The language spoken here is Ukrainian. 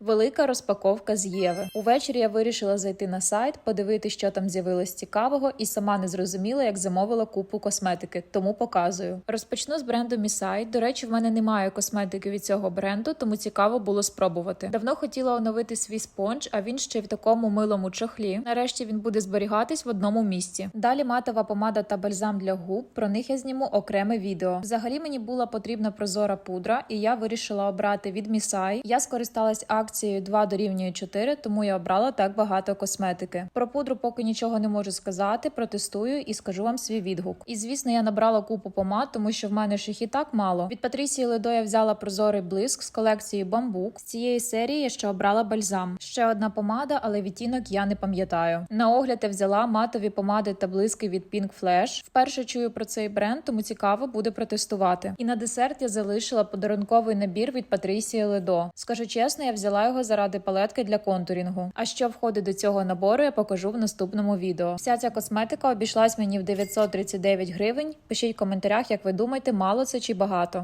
Велика розпаковка з Єви. Увечері я вирішила зайти на сайт, подивитися, що там з'явилось цікавого, і сама не зрозуміла, як замовила купу косметики, тому показую. Розпочну з бренду Місайт. До речі, в мене немає косметики від цього бренду, тому цікаво було спробувати. Давно хотіла оновити свій спонж, а він ще в такому милому чохлі. Нарешті він буде зберігатись в одному місці. Далі матова помада та бальзам для губ. Про них я зніму окреме відео. Взагалі мені була потрібна прозора пудра, і я вирішила обрати від Місай. Я скористалась акцією 2 дорівнює 4, тому я обрала так багато косметики. Про пудру поки нічого не можу сказати, протестую і скажу вам свій відгук. І звісно, я набрала купу помад, тому що в мене ж їх і так мало. Від Патрісії Ледо я взяла прозорий блиск з колекції бамбук. З цієї серії я ще обрала бальзам. Ще одна помада, але відтінок я не пам'ятаю. На огляд я взяла матові помади та блиски від Pink Flash. Вперше чую про цей бренд, тому цікаво буде протестувати. І на десерт я залишила подарунковий набір від Патрісії Ледо. Скажу чесно, я взяла його заради палетки для контурінгу. А що входить до цього набору, я покажу в наступному відео. Вся ця косметика обійшлась мені в 939 гривень. Пишіть в коментарях, як ви думаєте, мало це чи багато.